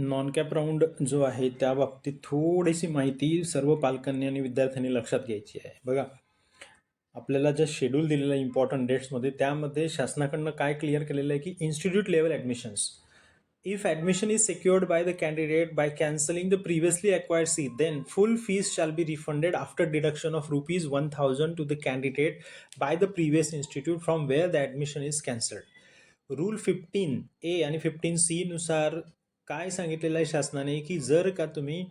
Non CAP round जो आहे त्या बाबतीत थोडीशी माहिती सर्व पालकांनी आणि विद्यार्थ्यांनी लक्षात घ्यायची आहे. बघा आपल्याला ज्या शेड्यूल दिलेल्या आहे इम्पॉर्टंट डेट्समध्ये त्यामध्ये शासनाकडनं काय क्लिअर केलेलं आहे की institute level admissions if admission is secured by the candidate by cancelling the previously acquired seat then full fees shall be refunded after deduction of rupees one thousand to the candidate by the previous institute from where the admission is cancelled rule fifteen A आणि fifteen C नुसार काय सांगितलेलं आहे शासनाने की जर का तुम्ही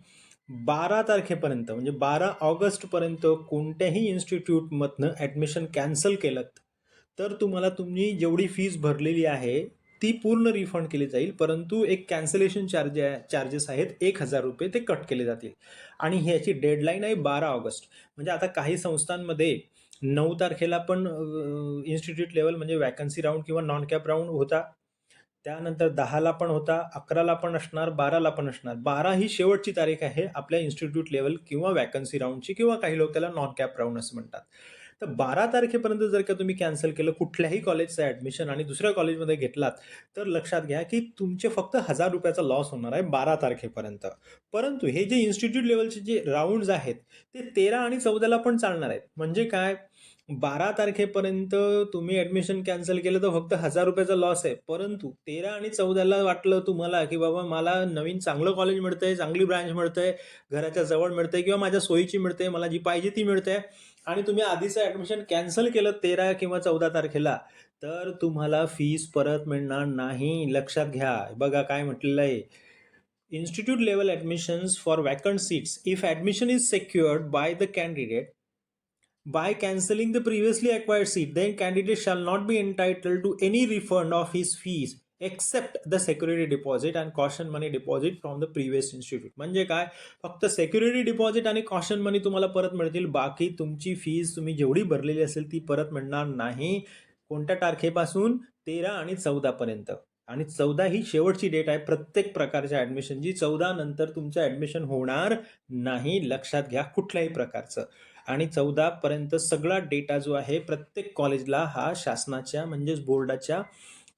बारा तारखेपर्यंत म्हणजे बारा ऑगस्टपर्यंत कोणत्याही इन्स्टिट्यूटमधनं ॲडमिशन कॅन्सल केलं तर तुम्हाला तुम्ही जेवढी फीज भरलेली आहे ती पूर्ण रिफंड केली जाईल. परंतु एक कॅन्सलेशन चार्ज चार्जेस आहेत एक हजार रुपये ते कट केले जातील. आणि ह्याची डेडलाईन आहे बारा ऑगस्ट. म्हणजे आता काही संस्थांमध्ये नऊ तारखेला पण इन्स्टिट्यूट लेवल म्हणजे वॅकन्सी राऊंड किंवा नॉन कॅप राऊंड होता. त्यानंतर दहाला पण होता अकराला पण असणार बाराला पण असणार. बारा ही शेवटची तारीख आहे आपल्या इन्स्टिट्यूट लेवल किंवा वॅकन्सी राऊंडची किंवा काही लोक त्याला नॉन कॅप राऊंड असं म्हणतात. तर बारा तारखेपर्यंत जर का तुम्ही कॅन्सल केलं कुठल्याही कॉलेजचं ॲडमिशन आणि दुसऱ्या कॉलेजमध्ये घेतलात तर लक्षात घ्या की तुमचे फक्त हजार रुपयाचा लॉस होणार आहे बारा तारखेपर्यंत. परंतु हे जे इन्स्टिट्यूट लेवलचे जे राऊंड्स आहेत ते तेरा आणि चौदाला पण चालणार आहेत. म्हणजे काय? बारा तारखेपर्यंत तुम्ही ॲडमिशन कॅन्सल केलं तर फक्त हजार रुपयाचा लॉस आहे. परंतु तेरा आणि चौदाला वाटलं तुम्हाला की बाबा मला नवीन चांगलं कॉलेज मिळतंय चांगली ब्रँच मिळतंय घराच्या जवळ मिळतंय किंवा माझ्या सोयीची मिळते मला जी पाहिजे ती मिळते आणि तुम्ही आधीचं ॲडमिशन कॅन्सल केलं तेरा किंवा चौदा तारखेला तर तुम्हाला फीस परत मिळणार नाही. लक्षात घ्या. बघा काय म्हटलेलं आहे. Institute level admissions for vacant seats if admission is secured by the candidate by cancelling the previously acquired seat then candidate shall not be entitled to any refund of his fees except the security deposit and caution money deposit from the previous institute. म्हणजे काय? फक्त security deposit आणि caution money तुम्हाला परत मिळतील. बाकी तुमची fees तुम्ही जेवढी भरलेली असेल ती परत मिळणार नाही. कोणत्या तारखेपासून? तेरा आणि चौदापर्यंत आणि चौदा ही शेवटची डेट आहे प्रत्येक प्रकारच्या ॲडमिशनची चौदा नंतर तुमचं ॲडमिशन होणार नाही. लक्षात घ्या कुठल्याही प्रकारचं. आणि चौदापर्यंत सगळा डेटा जो आहे प्रत्येक कॉलेजला हा शासनाच्या म्हणजेच बोर्डाच्या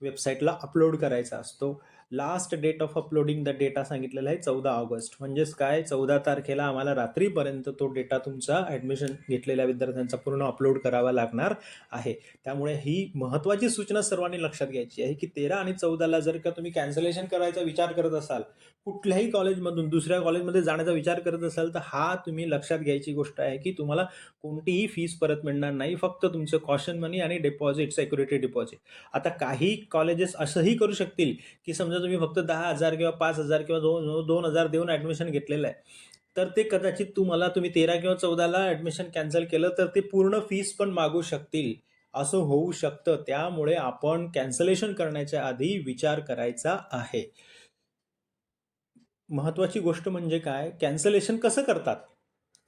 वेबसाईटला अपलोड करायचा असतो. Last date of uploading the data सांगितलेला आहे चौदा ऑगस्ट. म्हणजेच काय? चौदा तारखेला आम्हाला रात्रीपर्यंत तो डेटा तुमचा ॲडमिशन घेतलेल्या विद्यार्थ्यांचा पूर्ण अपलोड करावा लागणार आहे. त्यामुळे ही महत्त्वाची सूचना सर्वांनी लक्षात घ्यायची आहे की तेरा आणि चौदाला जर का तुम्ही कॅन्सलेशन करायचा विचार करत असाल कुठल्याही कॉलेजमधून दुसऱ्या कॉलेजमध्ये जाण्याचा विचार करत असाल तर हा तुम्ही लक्षात घ्यायची गोष्ट आहे की तुम्हाला कोणतीही फीस परत मिळणार नाही फक्त तुमचं कॉशन मनी आणि डिपॉझिट सेक्युरिटी डिपॉझिट आता काही कॉलेजेस असंही करू शकतील की समजा तुम्ही फक्त दहा हजार किंवा पाच हजार किंवा दोन दोन हजार देऊन ॲडमिशन घेतलेलं आहे. तर ते कदाचित तुम्हाला तुम्ही तेरा किंवा चौदाला ॲडमिशन कॅन्सल केलं तर ते पूर्ण फीस पण मागू शकतील. असं होऊ शकतं. त्यामुळे आपण कॅन्सलेशन करण्याच्या आधी विचार करायचा आहे. महत्त्वाची गोष्ट म्हणजे काय? कॅन्सलेशन कसं करतात?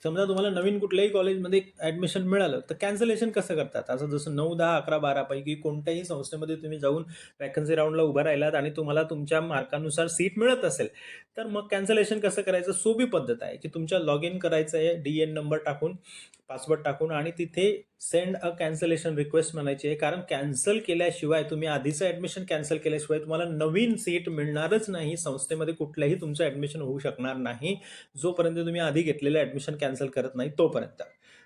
समजा तुम्हाला नवीन कुठल्याही कॉलेजमध्ये ॲडमिशन मिळालं तर कॅन्सलेशन कसं करतात? असं जसं नऊ दहा अकरा बारापैकी कोणत्याही संस्थेमध्ये तुम्ही जाऊन वॅकन्सी राऊंडला उभं राहिलात आणि तुम्हाला तुमच्या मार्कानुसार सीट मिळत असेल तर मग कॅन्सलेशन कसं करायचं? सोपी पद्धत आहे की तुमच्या लॉग इन करायचं आहे डी एन नंबर टाकून. पासवर्ड टाकून आणि तिथे सेंड अ कॅन्सलेशन रिक्वेस्ट म्हणायची आहे. कारण कॅन्सल केल्याशिवाय तुम्ही आधीचं ॲडमिशन कॅन्सल केल्याशिवाय तुम्हाला नवीन सीट मिळणारच नाही. संस्थेमध्ये कुठल्याही तुमचं ॲडमिशन होऊ शकणार नाही. जोपर्यंत तुम्ही आधी घेतलेलं ॲडमिशन कॅन्सल करत नाही तोपर्यंत.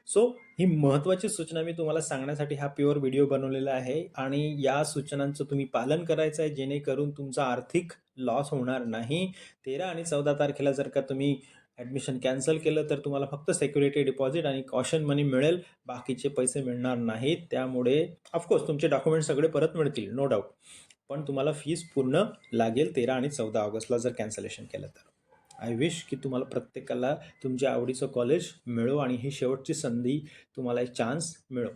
सो ही महत्त्वाची सूचना मी तुम्हाला सांगण्यासाठी हा प्युअर व्हिडिओ बनवलेला आहे. आणि या सूचनांचं तुम्ही पालन करायचं आहे. जेणेकरून तुमचा आर्थिक लॉस होणार नाही. तेरा आणि चौदा तारखेला जर का तुम्ही ॲडमिशन कॅन्सल केलं तर तुम्हाला फक्त सेक्युरिटी डिपॉझिट आणि कॉशन मनी मिळेल. बाकीचे पैसे मिळणार नाहीत. त्यामुळे ऑफकोर्स तुमचे डॉक्युमेंट सगळे परत मिळतील नो डाऊट पण तुम्हाला फीज पूर्ण लागेल तेरा आणि चौदा ऑगस्टला जर कॅन्सलेशन केलं तर. आय विश की तुम्हाला प्रत्येकाला तुमच्या आवडीचं कॉलेज मिळो आणि ही शेवटची संधी तुम्हाला एक चान्स मिळो.